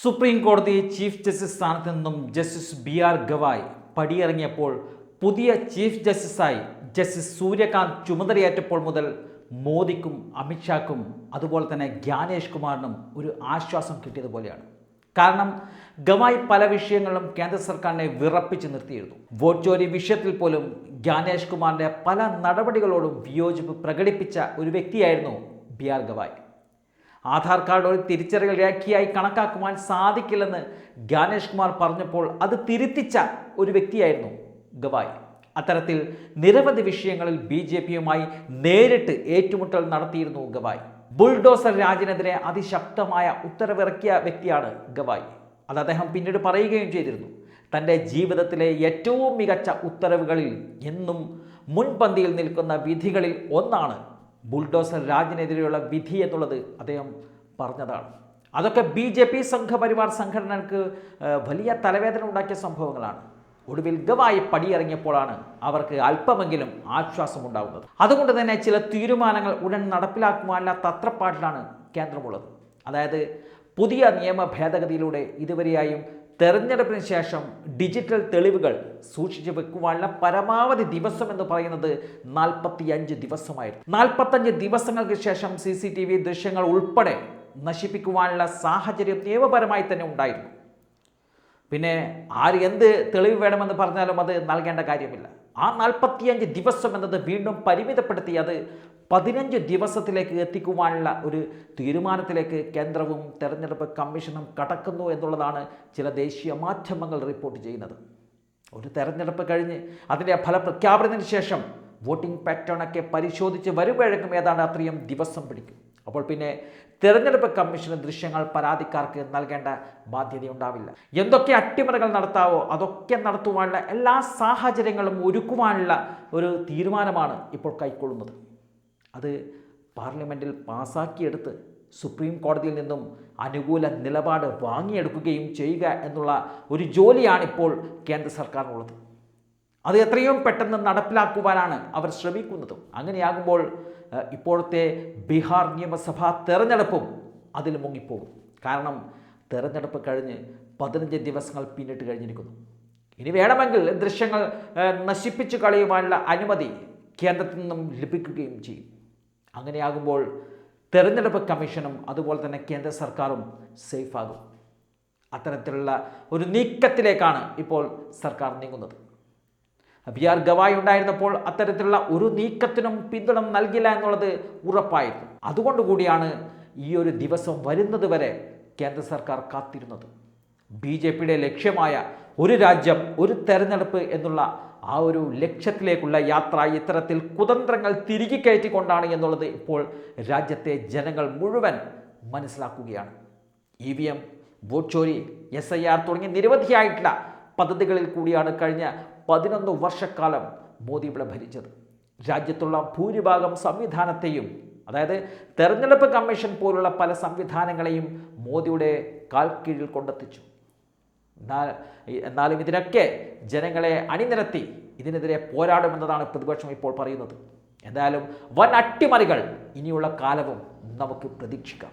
Supreme കോടതി chief justice സ്ഥാനത്ത് നിന്നും ജസ്റ്റിസ് ബി ആർ ഗവായ് പടിയിറങ്ങിയപ്പോൾ പുതിയ ചീഫ് ജസ്റ്റിസായി ജസ്റ്റിസ് സൂര്യകാന്ത് ചുമതലയേറ്റപ്പോൾ മുതൽ മോദിക്കും അമിത്ഷാക്കും അതുപോലെ തന്നെ ജ്ഞാനേഷ് കുമാറിനും ഒരു ആശ്വാസം കിട്ടിയതുപോലെയാണ് കാരണം ഗവായ് പല വിഷയങ്ങളും കേന്ദ്ര സർക്കാരിനെ വിറപ്പിച്ച് നിർത്തിയിരുന്നു. വോട്ട് ജോലി വിഷയത്തിൽ പോലും ജ്ഞാനേഷ് കുമാറിന്റെ പല നടപടികളോടും വിയോജിപ്പ് പ്രകടിപ്പിച്ച ഒരു വ്യക്തിയായിരുന്നു B R Gavai. Aadhaar card ഒരു തിരിച്ചറിയൽ രേഖയായി കണക്കാക്കുവാൻ സാധിക്കില്ലെന്ന് ഗാനേഷ് കുമാർ പറഞ്ഞപ്പോൾ അത് തിരുത്തിച്ച ഒരു വ്യക്തിയായിരുന്നു ഗവായ്. അത്തരത്തിൽ നിരവധി വിഷയങ്ങളിൽ ബി ജെ പിയുമായി നേരിട്ട് ഏറ്റുമുട്ടൽ നടത്തിയിരുന്നു ഗവായ്. ബുൾഡോസർ രാജിനെതിരെ അതിശക്തമായ ഉത്തരവിറക്കിയ വ്യക്തിയാണ് ഗവായ്. അത് അദ്ദേഹം പിന്നീട് പറയുകയും ചെയ്തിരുന്നു. തന്റെ ജീവിതത്തിലെ ഏറ്റവും മികച്ച ഉത്തരവുകളിൽ എന്നും മുൻപന്തിയിൽ നിൽക്കുന്ന വിധികളിൽ ഒന്നാണ് ബുൾഡോസർ രാജിനെതിരെയുള്ള വിധി എന്നുള്ളത് അദ്ദേഹം പറഞ്ഞതാണ്. അതൊക്കെ ബി ജെ പി സംഘപരിവാർ സംഘടനകൾക്ക് വലിയ തലവേദന ഉണ്ടാക്കിയ സംഭവങ്ങളാണ്. ഒടുവിൽ ഗവായി പടിയിറങ്ങിയപ്പോഴാണ് അവർക്ക് അല്പമെങ്കിലും ആശ്വാസമുണ്ടാകുന്നത് അതുകൊണ്ട് തന്നെ ചില തീരുമാനങ്ങൾ ഉടൻ നടപ്പിലാക്കുവാനുള്ള തത്രപ്പാട്ടിലാണ് കേന്ദ്രമുള്ളത്. അതായത് പുതിയ നിയമ ഭേദഗതിയിലൂടെ ഇതുവരെയായും തെരഞ്ഞെടുപ്പിന് ശേഷം ഡിജിറ്റൽ തെളിവുകൾ സൂക്ഷിച്ചു വെക്കുവാനുള്ള പരമാവധി ദിവസം എന്ന് പറയുന്നത് നാൽപ്പത്തിയഞ്ച് ദിവസമായിരുന്നു. നാൽപ്പത്തഞ്ച് ദിവസങ്ങൾക്ക് ശേഷം സി സി ടി വി ദൃശ്യങ്ങൾ ഉൾപ്പെടെ നശിപ്പിക്കുവാനുള്ള സാഹചര്യം നിയമപരമായി തന്നെ ഉണ്ടായിരുന്നു. പിന്നെ ആര് എന്ത് തെളിവ് വേണമെന്ന് പറഞ്ഞാലും അത് നൽകേണ്ട കാര്യമില്ല. ആ നാൽപ്പത്തിയഞ്ച് ദിവസം എന്നത് വീണ്ടും പരിമിതപ്പെടുത്തി അത് പതിനഞ്ച് ദിവസത്തിലേക്ക് എത്തിക്കുവാനുള്ള ഒരു തീരുമാനത്തിലേക്ക് കേന്ദ്രവും തെരഞ്ഞെടുപ്പ് കമ്മീഷനും കടക്കുന്നു എന്നുള്ളതാണ് ചില ദേശീയ മാധ്യമങ്ങൾ റിപ്പോർട്ട് ചെയ്യുന്നത്. ഒരു തെരഞ്ഞെടുപ്പ് കഴിഞ്ഞ് അതിന്റെ ഫലപ്രഖ്യാപനത്തിന് ശേഷം വോട്ടിംഗ് പാറ്റേണൊക്കെ പരിശോധിച്ച് വരുമ്പോഴേക്കും ഏതാണ്ട് അത്രയും ദിവസം പിടിക്കും. അപ്പോൾ പിന്നെ തിരഞ്ഞെടുപ്പ് കമ്മീഷന് ദൃശ്യങ്ങൾ പരാതിക്കാർക്ക് നൽകേണ്ട ബാധ്യതയുണ്ടാവില്ല. എന്തൊക്കെ അട്ടിമറികൾ നടത്താവോ അതൊക്കെ നടത്തുവാനുള്ള എല്ലാ സാഹചര്യങ്ങളും ഒരുക്കുവാനുള്ള ഒരു തീരുമാനമാണ് ഇപ്പോൾ കൈക്കൊള്ളുന്നത്. അത് പാർലമെന്റിൽ പാസാക്കിയെടുത്ത് സുപ്രീം കോടതിയിൽ നിന്നും അനുകൂല നിലപാട് വാങ്ങിയെടുക്കുകയും ചെയ്യുക എന്നുള്ള ഒരു ജോലിയാണ് ഇപ്പോൾ കേന്ദ്ര സർക്കാരിനുള്ളത്. അത് എത്രയും പെട്ടെന്ന് നടപ്പിലാക്കുവാനാണ് അവർ ശ്രമിക്കുന്നതും. അങ്ങനെയാകുമ്പോൾ ഇപ്പോഴത്തെ ബീഹാർ നിയമസഭാ തെരഞ്ഞെടുപ്പും അതിൽ മുങ്ങിപ്പോകും. കാരണം തെരഞ്ഞെടുപ്പ് കഴിഞ്ഞ് പതിനഞ്ച് ദിവസങ്ങൾ പിന്നിട്ട് കഴിഞ്ഞിരിക്കുന്നു. ഇനി വേണമെങ്കിൽ ദൃശ്യങ്ങൾ നശിപ്പിച്ചു കളയുവാനുള്ള അനുമതി കേന്ദ്രത്തിൽ നിന്നും ലഭിക്കുകയും ചെയ്യും. അങ്ങനെയാകുമ്പോൾ തെരഞ്ഞെടുപ്പ് കമ്മീഷനും അതുപോലെ തന്നെ കേന്ദ്ര സർക്കാരും സേഫാകും. അത്തരത്തിലുള്ള ഒരു നീക്കത്തിലേക്കാണ് ഇപ്പോൾ സർക്കാർ നീങ്ങുന്നത്. ബി ആർ ഗവായ് ഉണ്ടായിരുന്നപ്പോൾ അത്തരത്തിലുള്ള ഒരു നീക്കത്തിനും പിന്തുണ നൽകില്ല എന്നുള്ളത് ഉറപ്പായിരുന്നു. അതുകൊണ്ടുകൂടിയാണ് ഈ ഒരു ദിവസം വരുന്നത് വരെ കേന്ദ്ര സർക്കാർ കാത്തിരുന്നത്. ബി ജെ പിയുടെ ലക്ഷ്യമായ ഒരു രാജ്യം ഒരു തെരഞ്ഞെടുപ്പ് എന്നുള്ള ആ ഒരു ലക്ഷ്യത്തിലേക്കുള്ള യാത്ര ഇത്തരത്തിൽ കുതന്ത്രങ്ങൾ തിരികെ കയറ്റിക്കൊണ്ടാണ് എന്നുള്ളത് ഇപ്പോൾ രാജ്യത്തെ ജനങ്ങൾ മുഴുവൻ മനസ്സിലാക്കുകയാണ്. ഇ വി എം വോട്ട് ചോരി എസ് ഐ ആർ തുടങ്ങിയ നിരവധിയായിട്ടുള്ള പദ്ധതികളിൽ കൂടിയാണ് കഴിഞ്ഞ പതിനൊന്ന് വർഷക്കാലം മോദി ഇവിടെ ഭരിച്ചത്. രാജ്യത്തുള്ള ഭൂരിഭാഗം സംവിധാനത്തെയും അതായത് തെരഞ്ഞെടുപ്പ് കമ്മീഷൻ പോലുള്ള പല സംവിധാനങ്ങളെയും മോദിയുടെ കാൽക്കീഴിൽ കീഴിൽ കൊണ്ടെത്തിച്ചു. എന്നാൽ എന്നാലും ഇതിനൊക്കെ ജനങ്ങളെ അണിനിരത്തി ഇതിനെതിരെ പോരാടുമെന്നതാണ് പ്രതിപക്ഷം ഇപ്പോൾ പറയുന്നത്. എന്തായാലും വൻ അട്ടിമറികൾ ഇനിയുള്ള കാലവും നമുക്ക് പ്രതീക്ഷിക്കാം.